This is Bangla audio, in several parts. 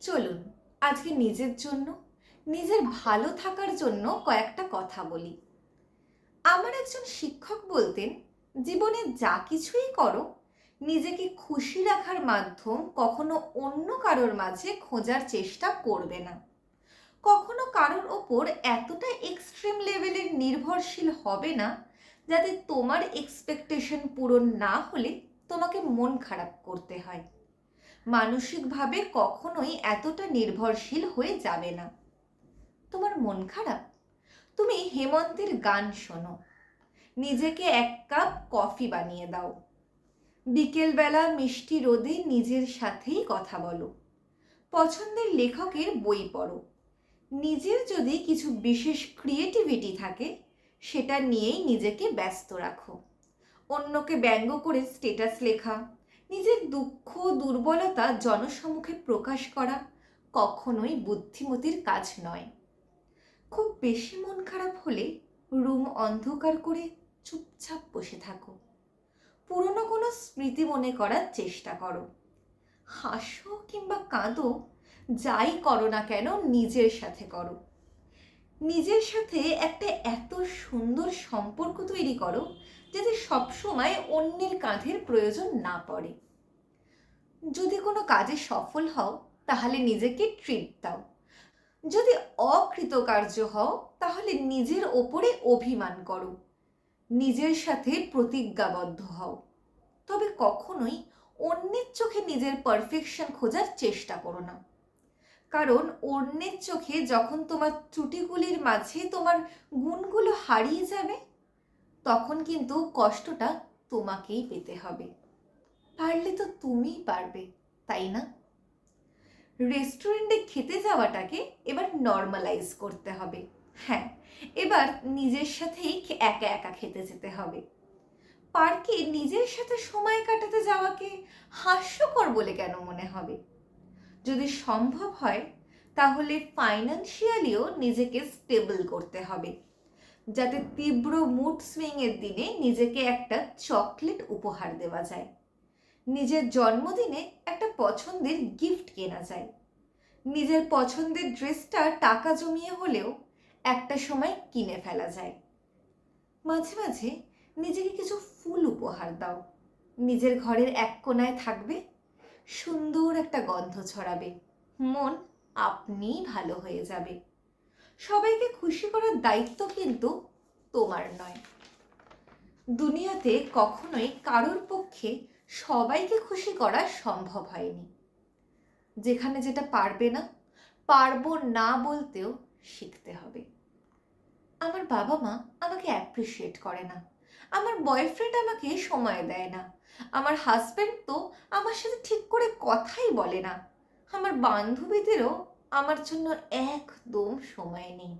চলুন আজকে নিজের জন্য, নিজের ভালো থাকার জন্য কয়েকটা কথা বলি। আমার একজন শিক্ষক বলতেন, জীবনে যা কিছুই করো, নিজেকে খুশি রাখার মাধ্যম কখনো অন্য কারোর মাঝে খোঁজার চেষ্টা করবে না। কখনো কারোর ওপর এতটা এক্সট্রিম লেভেলের নির্ভরশীল হবে না, যাতে তোমার এক্সপেকটেশন পূরণ না হলে তোমাকে মন খারাপ করতে হয়। মানসিকভাবে কখনোই এতটা নির্ভরশীল হয়ে যাবে না। তোমার মন খারাপ? তুমি হেমন্তের গান শোনো। নিজেকে এক কাপ কফি বানিয়ে দাও। বিকেলবেলা মিষ্টি রোদে নিজের সাথেই কথা বলো। পছন্দের লেখকের বই পড়ো। নিজের যদি কিছু বিশেষ ক্রিয়েটিভিটি থাকে, সেটা নিয়েই নিজেকে ব্যস্ত রাখো। অন্যকে ব্যঙ্গ করে স্টেটাস লেখা। নিজের দুঃখ, দুর্বলতা জনসম্মুখে প্রকাশ করা কখনোই বুদ্ধিমতির কাজ নয়। খুব বেশি মন খারাপ হলে রুম অন্ধকার করে চুপচাপ বসে থাকো। পুরনো কোনো স্মৃতি মনে করার চেষ্টা করো। হাসো কিংবা কাঁদো, যাই করো না কেন নিজের সাথে করো। নিজের সাথে একটা এত সুন্দর সম্পর্ক তৈরি করো যাতে সবসময় অন্যের কাঁধের প্রয়োজন না পড়ে। যদি কোনো কাজে সফল হও, তাহলে নিজেকে ট্রিট দাও। যদি অকৃতকার্য হও, তাহলে নিজের ওপরে অভিমান করো। নিজের সাথে প্রতিজ্ঞাবদ্ধ হও। তবে কখনোই অন্যের চোখে নিজের পারফেকশন খোঁজার চেষ্টা করো না। কারণ অন্যের চোখে যখন তোমার ত্রুটিগুলির মাঝে তোমার গুণগুলো হারিয়ে যাবে, তখন কিন্তু কষ্টটা তোমাকেই পেতে হবে। পারলে তো তুমিই পারবে, তাই না? রেস্টুরেন্টে খেতে যাওয়াটাকে এবার নর্মালাইজ করতে হবে। হ্যাঁ এবার নিজের সাথেই একা একা খেতে যেতে হবে। পার্কে নিজের সাথে সময় কাটাতে যাওয়াকে হাস্যকর বলে কেন মনে হবে? যদি সম্ভব হয়, তাহলে ফাইন্যান্সিয়ালিও নিজেকে স্টেবল করতে হবে। যাতে তীব্র মুড সুইংয়ের দিনে নিজেকে একটা চকলেট উপহার দেওয়া যায়। নিজের জন্মদিনে একটা পছন্দের গিফট কেনা যায়। নিজের পছন্দের ড্রেসটা টাকা জমিয়ে হলেও একটা সময় কিনে ফেলা যায়। মাঝে মাঝে নিজেকে কিছু ফুল উপহার দাও। নিজের ঘরের এক কোনায় থাকবে সুন্দর একটা গন্ধ ছড়াবে। মন আপনিই ভালো হয়ে যাবে। সবাইকে খুশি করার দায়িত্ব কিন্তু তোমার নয়। দুনিয়াতে কখনোই কারোর পক্ষে সবাইকে খুশি করা সম্ভব হয়নি। যেখানে যেটা পারবে না, পারব না বলতেও শিখতে হবে। আমার বাবা মা আমাকে অ্যাপ্রিসিয়েট করে না। আমার বয়ফ্রেন্ড আমাকে সময় দেয় না। আমার হাজব্যান্ড তো আমার সাথে ঠিক করে কথাই বলে না। আমার বান্ধবীদেরও আমার জন্য একদম সময় নেই।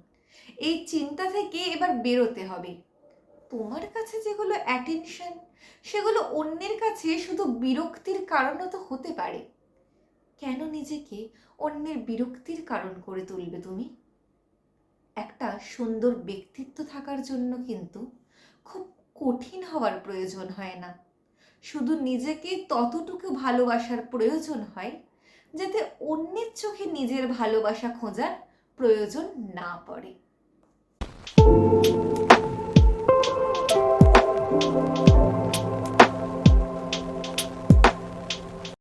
এই চিন্তা থেকে এবার বেরোতে হবে। তোমার কাছে যেগুলো অ্যাটেনশন সেগুলো অন্যের কাছে শুধু বিরক্তির কারণও তো হতে পারে। কেন নিজেকে অন্যের বিরক্তির কারণ করে তুলবে তুমি? একটা সুন্দর ব্যক্তিত্ব থাকার জন্য কিন্তু খুব কঠিন হওয়ার প্রয়োজন হয় না। শুধু নিজেকে ততটুকু ভালোবাসার প্রয়োজন হয়, যাতে অন্যের চোখে নিজের ভালোবাসা খোঁজার প্রয়োজন না পড়ে।